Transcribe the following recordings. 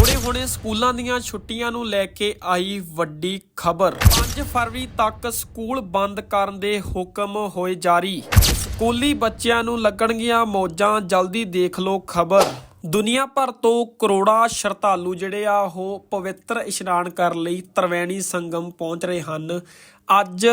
ਹੁਣੇ-ਹੁਣੇ ਸਕੂਲਾਂ ਦੀਆਂ ਛੁੱਟੀਆਂ ਨੂੰ ਲੈ ਕੇ ਆਈ ਵੱਡੀ ਖਬਰ। 5 ਫਰਵਰੀ ਤੱਕ ਸਕੂਲ ਬੰਦ ਕਰਨ ਦੇ ਹੁਕਮ ਹੋਏ ਜਾਰੀ। ਸਕੂਲੀ ਬੱਚਿਆਂ ਨੂੰ ਲੱਗਣਗੀਆਂ ਮੌਜਾਂ, ਜਲਦੀ ਦੇਖ ਲਓ ਖਬਰ। ਦੁਨੀਆ ਭਰ ਤੋਂ ਕਰੋੜਾਂ ਸ਼ਰਧਾਲੂ ਜਿਹੜੇ ਆ, ਉਹ ਪਵਿੱਤਰ ਇਸ਼ਨਾਨ ਕਰਨ ਲਈ ਤਰਵੈਣੀ ਸੰਗਮ ਪਹੁੰਚ ਰਹੇ ਹਨ। ਅੱਜ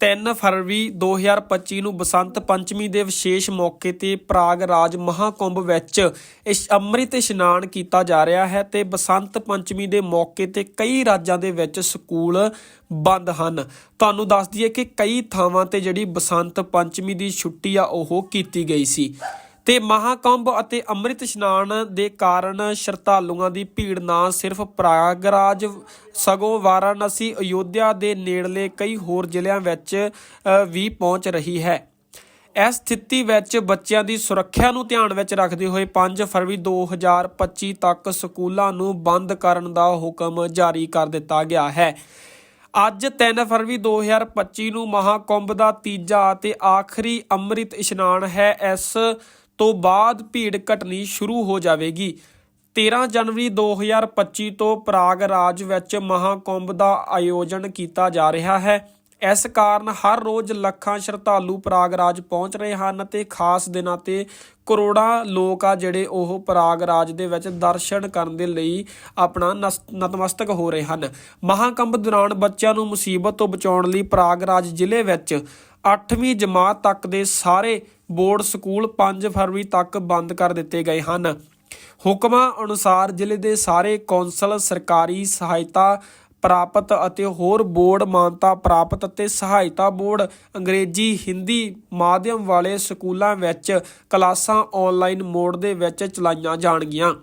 3 ਫਰਵਰੀ 2025 ਨੂੰ ਬਸੰਤ ਪੰਚਮੀ ਦੇ ਵਿਸ਼ੇਸ਼ ਮੌਕੇ ਤੇ ਪ੍ਰਾਗ ਰਾਜ ਮਹਾਕੁੰਭ ਵਿੱਚ ਇਸ ਅੰਮ੍ਰਿਤ ਇਸ਼ਨਾਨ ਕੀਤਾ ਜਾ ਰਿਹਾ ਹੈ ਤੇ ਬਸੰਤ ਪੰਚਮੀ ਦੇ ਮੌਕੇ ਤੇ ਕਈ ਰਾਜਾਂ ਦੇ ਵਿੱਚ ਸਕੂਲ ਬੰਦ ਹਨ। ਤੁਹਾਨੂੰ ਦੱਸ ਦਈਏ ਕਿ ਕਈ ਥਾਵਾਂ ਤੇ ਜਿਹੜੀ ਬਸੰਤ ਪੰਚਮੀ ਦੀ ਛੁੱਟੀ ਆ, ਉਹ ਕੀਤੀ ਗਈ ਸੀ। ਤੇ ਮਹਾਕੰਭ ਅਤੇ ਅੰਮ੍ਰਿਤ ਇਸ਼ਨਾਨ ਦੇ ਕਾਰਨ ਸ਼ਰਧਾਲੂਆਂ ਦੀ ਭੀੜ ਨਾ ਸਿਰਫ ਪ੍ਰਾਗਰਾਜ ਸਗੋਂ ਵਾਰਾਣਸੀ, ਅਯੋਧਿਆ ਦੇ ਨੇੜਲੇ ਕਈ ਹੋਰ ਜ਼ਿਲ੍ਹਿਆਂ ਵਿੱਚ ਵੀ ਪਹੁੰਚ ਰਹੀ ਹੈ। ਇਸ ਸਥਿਤੀ ਵਿੱਚ ਬੱਚਿਆਂ ਦੀ ਸੁਰੱਖਿਆ ਨੂੰ ਧਿਆਨ ਵਿੱਚ ਰੱਖਦੇ ਹੋਏ 5 ਫਰਵਰੀ 2025 ਤੱਕ ਸਕੂਲਾਂ ਨੂੰ ਬੰਦ ਕਰਨ ਦਾ ਹੁਕਮ ਜਾਰੀ ਕਰ ਦਿੱਤਾ ਗਿਆ ਹੈ। ਅੱਜ 3 ਫਰਵਰੀ 2025 ਨੂੰ ਮਹਾਕੁੰਭ ਦਾ ਤੀਜਾ ਅਤੇ ਆਖਰੀ ਅੰਮ੍ਰਿਤ ਇਸ਼ਨਾਨ ਹੈ, ਇਸ ਤੋਂ ਬਾਅਦ ਭੀੜ ਘਟਣੀ ਸ਼ੁਰੂ ਹੋ ਜਾਵੇਗੀ। 13 ਜਨਵਰੀ 2025 ਤੋਂ ਪ੍ਰਾਗ ਰਾਜ ਵਿੱਚ ਮਹਾਕੁੰਭ ਦਾ ਆਯੋਜਨ ਕੀਤਾ ਜਾ ਰਿਹਾ ਹੈ। ਇਸ ਕਾਰਨ ਹਰ ਰੋਜ਼ ਲੱਖਾਂ ਸ਼ਰਧਾਲੂ ਪ੍ਰਾਗਰਾਜ ਪਹੁੰਚ ਰਹੇ ਹਨ ਤੇ ਖਾਸ ਦਿਨਾਂ ਤੇ ਕਰੋੜਾਂ ਲੋਕ ਆ ਜਿਹੜੇ ਉਹ ਪ੍ਰਾਗਰਾਜ ਦੇ ਵਿੱਚ ਦਰਸ਼ਨ ਕਰਨ ਦੇ ਲਈ ਆਪਣਾ ਨਸ- ਨਤਮਸਤਕ ਹੋ ਰਹੇ ਹਨ। ਮਹਾਕੰਭ ਦੌਰਾਨ ਬੱਚਿਆਂ ਨੂੰ ਮੁਸੀਬਤ ਤੋਂ ਬਚਾਉਣ ਲਈ ਪ੍ਰਾਗਰਾਜ ਜ਼ਿਲ੍ਹੇ ਵਿੱਚ 8ਵੀਂ ਜਮਾਤ ਤੱਕ ਦੇ ਸਾਰੇ ਬੋਰਡ ਸਕੂਲ 5 ਫਰਵਰੀ ਤੱਕ ਬੰਦ ਕਰ ਦਿੱਤੇ ਗਏ ਹਨ। ਹੁਕਮਾਂ ਅਨੁਸਾਰ ਜ਼ਿਲ੍ਹੇ ਦੇ ਸਾਰੇ ਕੌਂਸਲ, ਸਰਕਾਰੀ ਸਹਾਇਤਾ ਪ੍ਰਾਪਤ ਅਤੇ ਹੋਰ ਬੋਰਡ ਮਾਨਤਾ ਪ੍ਰਾਪਤ ਅਤੇ ਸਹਾਇਤਾ ਬੋਰਡ ਅੰਗਰੇਜ਼ੀ, ਹਿੰਦੀ ਮਾਧਿਅਮ ਵਾਲੇ ਸਕੂਲਾਂ ਵਿੱਚ ਕਲਾਸਾਂ ਆਨਲਾਈਨ ਮੋਡ ਦੇ ਵਿੱਚ ਚਲਾਈਆਂ ਜਾਣਗੀਆਂ।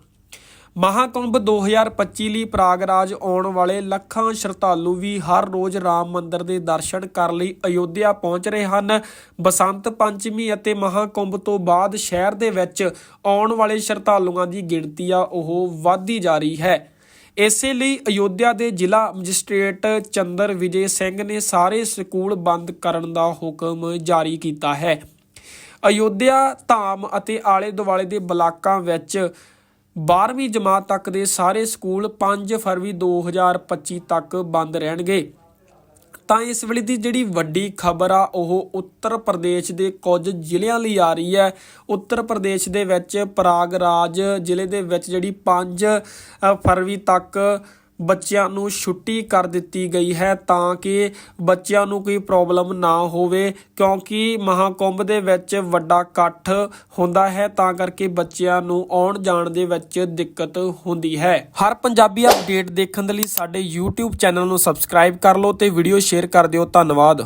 ਮਹਾਕੁੰਭ 2025 ਲਈ ਪ੍ਰਾਗਰਾਜ ਆਉਣ ਵਾਲੇ ਲੱਖਾਂ ਸ਼ਰਧਾਲੂ ਵੀ ਹਰ ਰੋਜ਼ ਰਾਮ ਮੰਦਰ ਦੇ ਦਰਸ਼ਨ ਕਰਨ ਲਈ ਅਯੋਧਿਆ ਪਹੁੰਚ ਰਹੇ ਹਨ। ਬਸੰਤ ਪੰਚਮੀ ਅਤੇ ਮਹਾਕੁੰਭ ਤੋਂ ਬਾਅਦ ਸ਼ਹਿਰ ਦੇ ਵਿੱਚ ਆਉਣ ਵਾਲੇ ਸ਼ਰਧਾਲੂਆਂ ਦੀ ਗਿਣਤੀ ਆ, ਉਹ ਵਧਦੀ ਜਾ ਰਹੀ ਹੈ। ਇਸੇ ਲਈ ਅਯੋਧਿਆ ਦੇ ਜ਼ਿਲ੍ਹਾ ਮੈਜਿਸਟ੍ਰੇਟ ਚੰਦਰ ਵਿਜੇ ਸਿੰਘ ਨੇ ਸਾਰੇ ਸਕੂਲ ਬੰਦ ਕਰਨ ਦਾ ਹੁਕਮ ਜਾਰੀ ਕੀਤਾ ਹੈ। ਅਯੋਧਿਆ, ਧਾਮ ਅਤੇ ਆਲੇ ਦੁਆਲੇ ਦੇ ਬਲਾਕਾਂ ਵਿੱਚ 12ਵੀਂ ਜਮਾਤ ਤੱਕ ਦੇ ਸਾਰੇ ਸਕੂਲ 5 ਫਰਵਰੀ 2025 ਤੱਕ ਬੰਦ ਰਹਿਣਗੇ। ਤਾਂ ਇਸ ਵੇਲੇ ਦੀ ਜਿਹੜੀ ਵੱਡੀ ਖਬਰ ਆ, ਉਹ ਉੱਤਰ ਪ੍ਰਦੇਸ਼ ਦੇ ਕੁਝ ਜ਼ਿਲ੍ਹਿਆਂ ਲਈ ਆ ਰਹੀ ਹੈ। ਉੱਤਰ ਪ੍ਰਦੇਸ਼ ਦੇ ਵਿੱਚ ਪ੍ਰਾਗਰਾਜ ਜ਼ਿਲ੍ਹੇ ਦੇ ਵਿੱਚ ਜਿਹੜੀ 5 ਫਰਵਰੀ ਤੱਕ ਬੱਚਿਆਂ ਨੂੰ ਛੁੱਟੀ ਕਰ ਦਿੱਤੀ ਗਈ ਹੈ ਤਾਂ ਕਿ ਬੱਚਿਆਂ ਨੂੰ ਕੋਈ ਪ੍ਰੋਬਲਮ ਨਾ ਹੋਵੇ, ਕਿਉਂਕਿ ਮਹਾਕੁੰਭ ਦੇ ਵਿੱਚ ਵੱਡਾ ਇਕੱਠ ਹੁੰਦਾ ਹੈ, ਤਾਂ ਕਰਕੇ ਬੱਚਿਆਂ ਨੂੰ ਆਉਣ ਜਾਣ ਦੇ ਵਿੱਚ ਦਿੱਕਤ ਹੁੰਦੀ ਹੈ। ਹਰ ਪੰਜਾਬੀ ਅਪਡੇਟ ਦੇਖਣ ਦੇ ਲਈ ਸਾਡੇ YouTube ਚੈਨਲ ਨੂੰ ਸਬਸਕ੍ਰਾਈਬ ਕਰ ਲਓ ਤੇ ਵੀਡੀਓ ਸ਼ੇਅਰ ਕਰ ਦਿਓ। ਧੰਨਵਾਦ।